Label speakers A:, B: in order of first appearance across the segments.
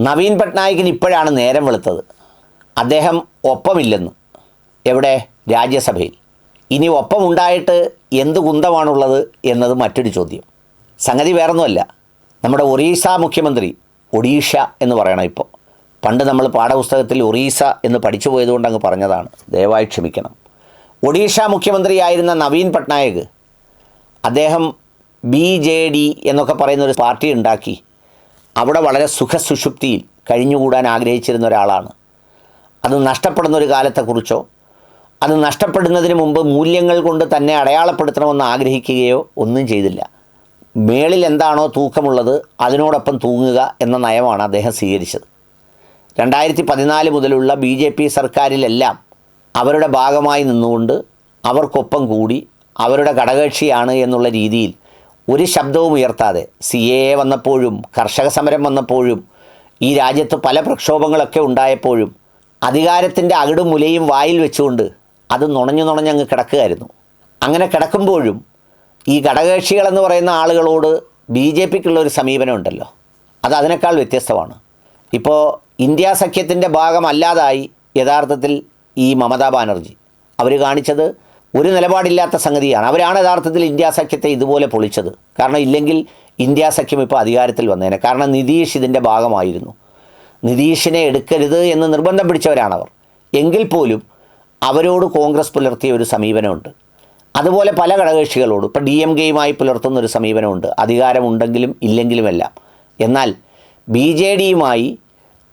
A: നവീൻ പട്നായിക്കിന് ഇപ്പോഴാണ് നേരം വെളുത്തത്. അദ്ദേഹം ഒപ്പമില്ലെന്ന്. എവിടെ? രാജ്യസഭയിൽ. ഇനി ഒപ്പമുണ്ടായിട്ട് എന്ത് കുന്തമാണുള്ളത് എന്നത് മറ്റൊരു ചോദ്യം. സംഗതി വേറൊന്നുമല്ല. നമ്മുടെ ഒറീസ മുഖ്യമന്ത്രി ഒഡീഷ എന്ന് പറയണം ഇപ്പോൾ. പണ്ട് നമ്മൾ പാഠപുസ്തകത്തിൽ ഒറീസ എന്ന് പഠിച്ചു പോയതുകൊണ്ട് അങ്ങ് പറഞ്ഞതാണ്. ദയവായി ക്ഷമിക്കണം. ഒഡീഷ മുഖ്യമന്ത്രിയായിരുന്ന നവീൻ പട്നായക് അദ്ദേഹം ബി ജെ ഡി എന്നൊക്കെ പറയുന്ന ഒരു പാർട്ടി ഉണ്ടാക്കി. അവിടെ വളരെ സുഖസുഷുപ്തിയിൽ കഴിഞ്ഞുകൂടാൻ ആഗ്രഹിച്ചിരുന്ന ഒരാളാണ്. അത് നഷ്ടപ്പെടുന്ന ഒരു കാലത്തെക്കുറിച്ചോ അത് നഷ്ടപ്പെടുന്നതിന് മുമ്പ് മൂല്യങ്ങൾ കൊണ്ട് തന്നെ അടയാളപ്പെടുത്തണമെന്ന് ആഗ്രഹിക്കുകയോ ഒന്നും ചെയ്തില്ല. മേളിൽ എന്താണോ തൂക്കമുള്ളത് അതിനോടൊപ്പം തൂങ്ങുക എന്ന നയമാണ് അദ്ദേഹം സ്വീകരിച്ചത്. രണ്ടായിരത്തി പതിനാല് മുതലുള്ള ബി ജെ പി സർക്കാരിലെല്ലാം അവരുടെ ഭാഗമായി നിന്നുകൊണ്ട് അവർക്കൊപ്പം കൂടി അവരുടെ ഘടകകക്ഷിയാണ് എന്നുള്ള രീതിയിൽ ഒരു ശബ്ദവും ഉയർത്താതെ സി എ വന്നപ്പോഴും കർഷക സമരം വന്നപ്പോഴും ഈ രാജ്യത്ത് പല പ്രക്ഷോഭങ്ങളൊക്കെ ഉണ്ടായപ്പോഴും അധികാരത്തിന്റെ അകിടും മുലയും വായിൽ വെച്ചുകൊണ്ട് അത് നുണഞ്ഞു നുണഞ്ഞങ്ങ് കിടക്കുകയായിരുന്നു. അങ്ങനെ കിടക്കുമ്പോഴും ഈ ഘടകകക്ഷികളെന്ന് പറയുന്ന ആളുകളോട് ബി ജെ പിക്കുള്ള ഒരു സമീപനം ഉണ്ടല്ലോ. അത് അതിനേക്കാൾ വ്യത്യസ്തമാണ്. ഇപ്പോൾ ഇന്ത്യ സഖ്യത്തിന്റെ ഭാഗമല്ലാതായി യഥാർത്ഥത്തിൽ ഈ മമതാ ബാനർജി. അവർ കാണിച്ചത് ഒരു നിലപാടില്ലാത്ത സംഗതിയാണ്. അവരാണ് യഥാർത്ഥത്തിൽ ഇന്ത്യ സഖ്യത്തെ ഇതുപോലെ പൊളിച്ചത്. കാരണം ഇല്ലെങ്കിൽ ഇന്ത്യ സഖ്യം ഇപ്പോൾ അധികാരത്തിൽ വന്നേനെ. കാരണം നിതീഷ് ഇതിന്റെ ഭാഗമായിരുന്നു. നിതീഷിനെ എടുക്കരുത് എന്ന് നിർബന്ധം പിടിച്ചവരാണവർ. എങ്കിൽ പോലും അവരോട് കോൺഗ്രസ് പുലർത്തിയ ഒരു സമീപനമുണ്ട്. അതുപോലെ പല ഘടകകക്ഷികളോട് ഇപ്പോൾ ഡി എം കെയുമായി പുലർത്തുന്ന ഒരു സമീപനമുണ്ട്. അധികാരമുണ്ടെങ്കിലും ഇല്ലെങ്കിലുമെല്ലാം. എന്നാൽ ബി ജെ ഡിയുമായി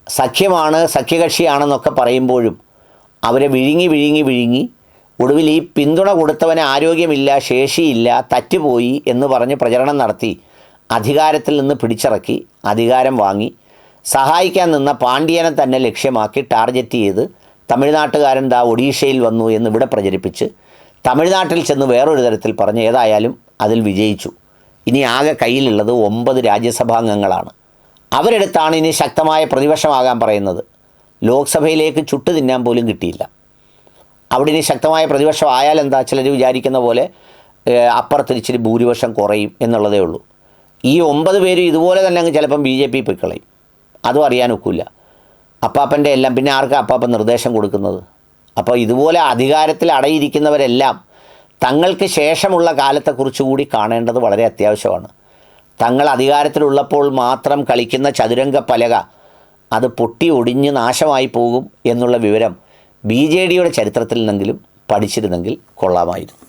A: സഖ്യമാണ് സഖ്യകക്ഷിയാണെന്നൊക്കെ പറയുമ്പോഴും അവരെ വിഴുങ്ങി വിഴുങ്ങി വിഴുങ്ങി ഒടുവിൽ ഈ പിന്തുണ കൊടുത്തവന് ആരോഗ്യമില്ല ശേഷിയില്ല തറ്റുപോയി എന്ന് പറഞ്ഞ് പ്രചരണം നടത്തി. അധികാരത്തിൽ നിന്ന് പിടിച്ചിറക്കി അധികാരം വാങ്ങി. സഹായിക്കാൻ നിന്ന പാണ്ഡ്യനെ തന്നെ ലക്ഷ്യമാക്കി ടാർഗറ്റ് ചെയ്ത് തമിഴ്നാട്ടുകാരൻ ദാ ഒഡീഷയിൽ വന്നു എന്ന് ഇവിടെ പ്രചരിപ്പിച്ച് തമിഴ്നാട്ടിൽ ചെന്ന് വേറൊരു തരത്തിൽ പറഞ്ഞ് ഏതായാലും അതിൽ വിജയിച്ചു. ഇനി ആകെ കയ്യിലുള്ളത് ഒമ്പത് രാജ്യസഭാംഗങ്ങളാണ്. അവരെടുത്താണ് ഇനി ശക്തമായ പ്രതിപക്ഷമാകാൻ പറയുന്നത്. ലോക്സഭയിലേക്ക് ചുട്ടു തിന്നാൻ പോലും കിട്ടിയില്ല. അവിടെ ഇനി ശക്തമായ പ്രതിപക്ഷം ആയാൽ എന്താ? ചിലർ വിചാരിക്കുന്ന പോലെ അപ്പുറത്തിരിച്ചിരി ഭൂരിപക്ഷം കുറയും എന്നുള്ളതേ ഉള്ളൂ. ഈ ഒമ്പത് പേരും ഇതുപോലെ തന്നെ അങ്ങ് ചിലപ്പം ബി ജെ പി പൊയ്ക്കളയും. അതും അറിയാൻ ഒക്കില്ല. അപ്പാപ്പന്റെ എല്ലാം പിന്നെ ആർക്കാ അപ്പാപ്പൻ നിർദ്ദേശം കൊടുക്കുന്നത്? അപ്പോൾ ഇതുപോലെ അധികാരത്തിൽ അടയിരിക്കുന്നവരെല്ലാം തങ്ങൾക്ക് ശേഷമുള്ള കാലത്തെക്കുറിച്ച് കൂടി കാണേണ്ടത് വളരെ അത്യാവശ്യമാണ്. തങ്ങൾ അധികാരത്തിലുള്ളപ്പോൾ മാത്രം കളിക്കുന്ന ചതുരംഗ പലക അത് പൊട്ടി ഒടിഞ്ഞ് നാശമായി പോകും എന്നുള്ള വിവരം ബി ജെ ഡിയുടെ ചരിത്രത്തിൽ നിന്നെങ്കിലും പഠിച്ചിരുന്നെങ്കിൽ കൊള്ളാമായിരുന്നു.